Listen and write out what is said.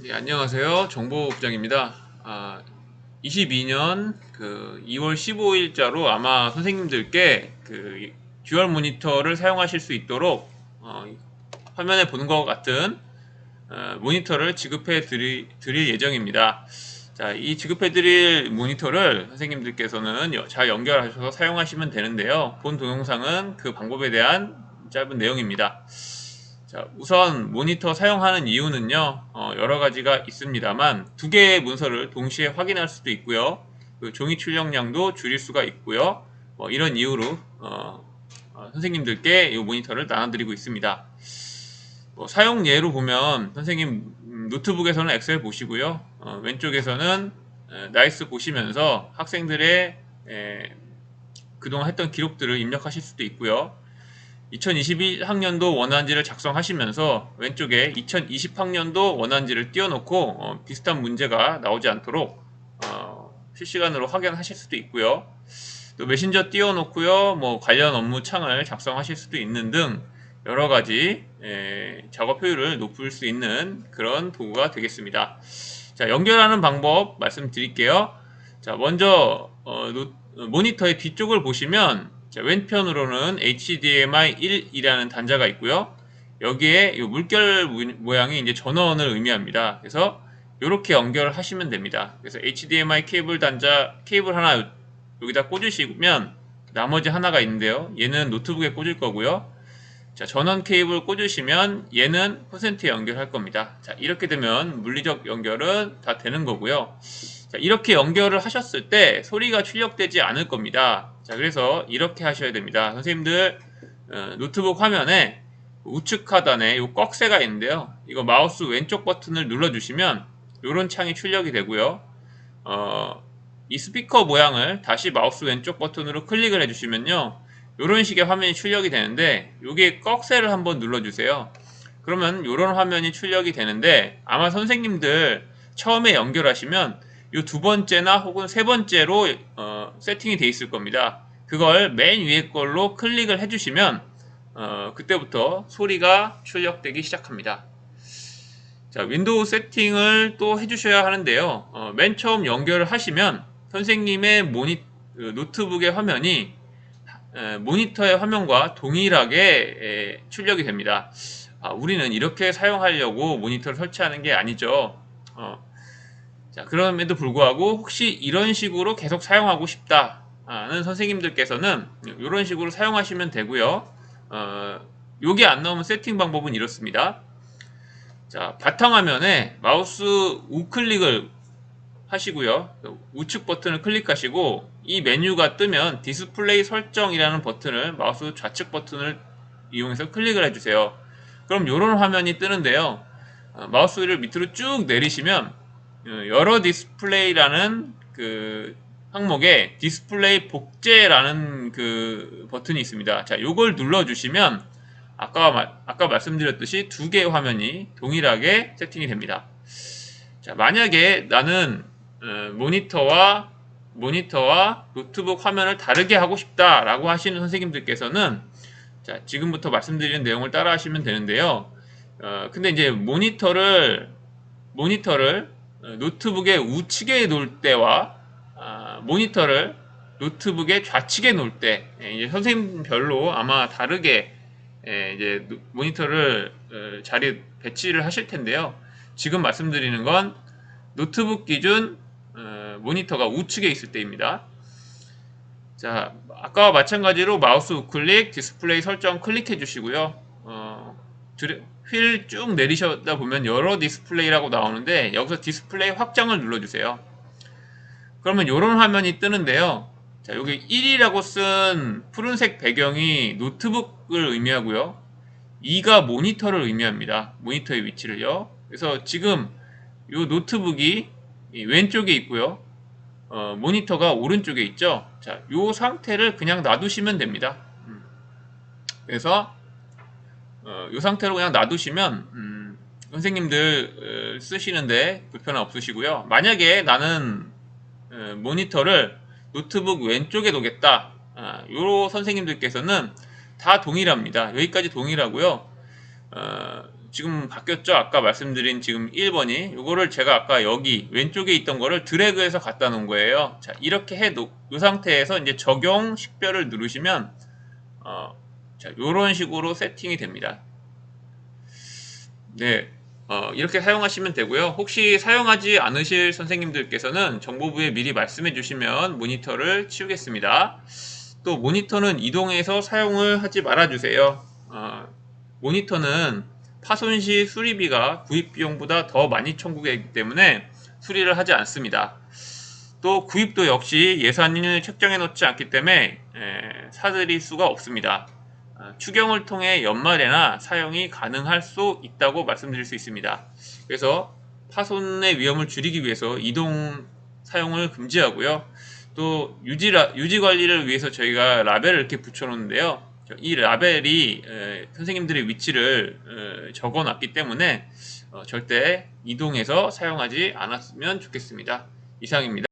네, 안녕하세요. 정보부장입니다. 아, 22년 그 2월 15일자로 아마 선생님들께 그 듀얼 모니터를 사용하실 수 있도록 어, 화면에 보는 것 같은 어, 모니터를 지급해 드리, 드릴 예정입니다. 자, 이 지급해 드릴 모니터를 선생님들께서는 여- 잘 연결하셔서 사용하시면 되는데요. 본 동영상은 그 방법에 대한 짧은 내용입니다. 자, 우선 모니터 사용하는 이유는요, 어, 여러 가지가 있습니다만, 두 개의 문서를 동시에 확인할 수도 있고요, 그 종이 출력량도 줄일 수가 있고요, 뭐 이런 이유로, 어, 어, 선생님들께 이 모니터를 나눠드리고 있습니다. 뭐 사용 예로 보면, 선생님 음, 노트북에서는 엑셀 보시고요, 어, 왼쪽에서는 에, 나이스 보시면서 학생들의 에, 그동안 했던 기록들을 입력하실 수도 있고요, 2021학년도 원안지를 작성하시면서 왼쪽에 2020학년도 원안지를 띄워놓고 어, 비슷한 문제가 나오지 않도록 어, 실시간으로 확인하실 수도 있고요. 또 메신저 띄워놓고요. 뭐 관련 업무 창을 작성하실 수도 있는 등 여러 가지 에, 작업 효율을 높일 수 있는 그런 도구가 되겠습니다. 자 연결하는 방법 말씀드릴게요. 자 먼저 어, 노- 어, 모니터의 뒤쪽을 보시면 자, 왼편으로는 HDMI 1이라는 단자가 있고요. 여기에 이 물결 무- 모양이 이제 전원을 의미합니다. 그래서 이렇게 연결을 하시면 됩니다. 그래서 HDMI 케이블 단자 케이블 하나 여기다 꽂으시면 나머지 하나가 있는데요. 얘는 노트북에 꽂을 거고요. 자, 전원 케이블 꽂으시면 얘는 퍼센트에 연결할 겁니다. 자, 이렇게 되면 물리적 연결은 다 되는 거고요. 자, 이렇게 연결을 하셨을 때 소리가 출력되지 않을 겁니다. 자, 그래서 이렇게 하셔야 됩니다. 선생님들 어, 노트북 화면에 우측 하단에 이 꺽쇠가 있는데요. 이거 마우스 왼쪽 버튼을 눌러주시면 이런 창이 출력이 되고요. 어, 이 스피커 모양을 다시 마우스 왼쪽 버튼으로 클릭을 해주시면요. 이런 식의 화면이 출력이 되는데 여기에 꺽쇠를 한번 눌러주세요. 그러면 이런 화면이 출력이 되는데 아마 선생님들 처음에 연결하시면 이 두 번째나 혹은 세 번째로 어, 세팅이 되어 있을 겁니다. 그걸 맨 위에 걸로 클릭을 해주시면 어, 그때부터 소리가 출력되기 시작합니다. 자, 윈도우 세팅을 또 해주셔야 하는데요. 어, 맨 처음 연결을 하시면 선생님의 모니, 그 노트북의 화면이 에, 모니터의 화면과 동일하게 에, 출력이 됩니다. 아, 우리는 이렇게 사용하려고 모니터를 설치하는 게 아니죠. 어, 자, 그럼에도 불구하고 혹시 이런 식으로 계속 사용하고 싶다는 선생님들께서는 이런 식으로 사용하시면 되고요. 어, 요게 안 나오면 세팅 방법은 이렇습니다. 자, 바탕화면에 마우스 우클릭을 하시고요. 우측 버튼을 클릭하시고 이 메뉴가 뜨면 디스플레이 설정이라는 버튼을 마우스 좌측 버튼을 이용해서 클릭을 해주세요. 그럼 이런 화면이 뜨는데요. 어, 마우스를 밑으로 쭉 내리시면 어, 여러 디스플레이라는 그 항목에 디스플레이 복제라는 그 버튼이 있습니다. 자, 요걸 눌러주시면 아까 마- 아까 말씀드렸듯이 두 개의 화면이 동일하게 세팅이 됩니다. 자, 만약에 나는 어, 모니터와 모니터와 노트북 화면을 다르게 하고 싶다라고 하시는 선생님들께서는 자, 지금부터 말씀드리는 내용을 따라 하시면 되는데요. 어, 근데 이제 모니터를 모니터를 어, 노트북의 우측에 놓을 때와 아, 모니터를 노트북의 좌측에 놓을 때 예, 이제 선생님별로 아마 다르게 예, 이제 노- 모니터를 어, 자리 배치를 하실 텐데요. 지금 말씀드리는 건 노트북 기준 어, 모니터가 우측에 있을 때입니다. 자, 아까와 마찬가지로 마우스 우클릭, 디스플레이 설정 클릭해 주시고요. 어, 휠쭉 내리셔다 보면 여러 디스플레이라고 나오는데 여기서 디스플레이 확장을 눌러주세요. 그러면 이런 화면이 뜨는데요. 자, 여기 1이라고 쓴 푸른색 배경이 노트북을 의미하고요. 2가 모니터를 의미합니다. 모니터의 위치를요. 그래서 지금 이 노트북이 이 왼쪽에 있고요. 어, 모니터가 오른쪽에 있죠. 자, 이 상태를 그냥 놔두시면 됩니다. 음. 그래서 어, 이 상태로 그냥 놔두시면 음, 선생님들 어, 쓰시는데 불편함 없으시고요. 만약에 나는 어, 모니터를 노트북 왼쪽에 놓겠다. 아, 요 선생님들께서는 다 동일합니다. 여기까지 동일하고요. 어, 지금 바뀌었죠? 아까 말씀드린 지금 1번이 요거를 제가 아까 여기 왼쪽에 있던 거를 드래그해서 갖다 놓은 거예요. 자, 이렇게 해 놓, 이 상태에서 이제 적용 식별을 누르시면 어, 자, 요런 식으로 세팅이 됩니다. 네. 어, 이렇게 사용하시면 되고요. 혹시 사용하지 않으실 선생님들께서는 정보부에 미리 말씀해 주시면 모니터를 치우겠습니다. 또 모니터는 이동해서 사용을 하지 말아 주세요. 어, 모니터는 파손 시 수리비가 구입 비용보다 더 많이 청구되기 때문에 수리를 하지 않습니다. 또 구입도 역시 예산을 책정해 놓지 않기 때문에 에, 사드릴 수가 없습니다. 아, 추경을 통해 연말에나 사용이 가능할 수 있다고 말씀드릴 수 있습니다. 그래서 파손의 위험을 줄이기 위해서 이동 사용을 금지하고요. 또 유지, 라, 유지 관리를 위해서 저희가 라벨을 이렇게 붙여놓는데요. 이 라벨이 에, 선생님들의 위치를 에, 적어놨기 때문에 어, 절대 이동해서 사용하지 않았으면 좋겠습니다. 이상입니다.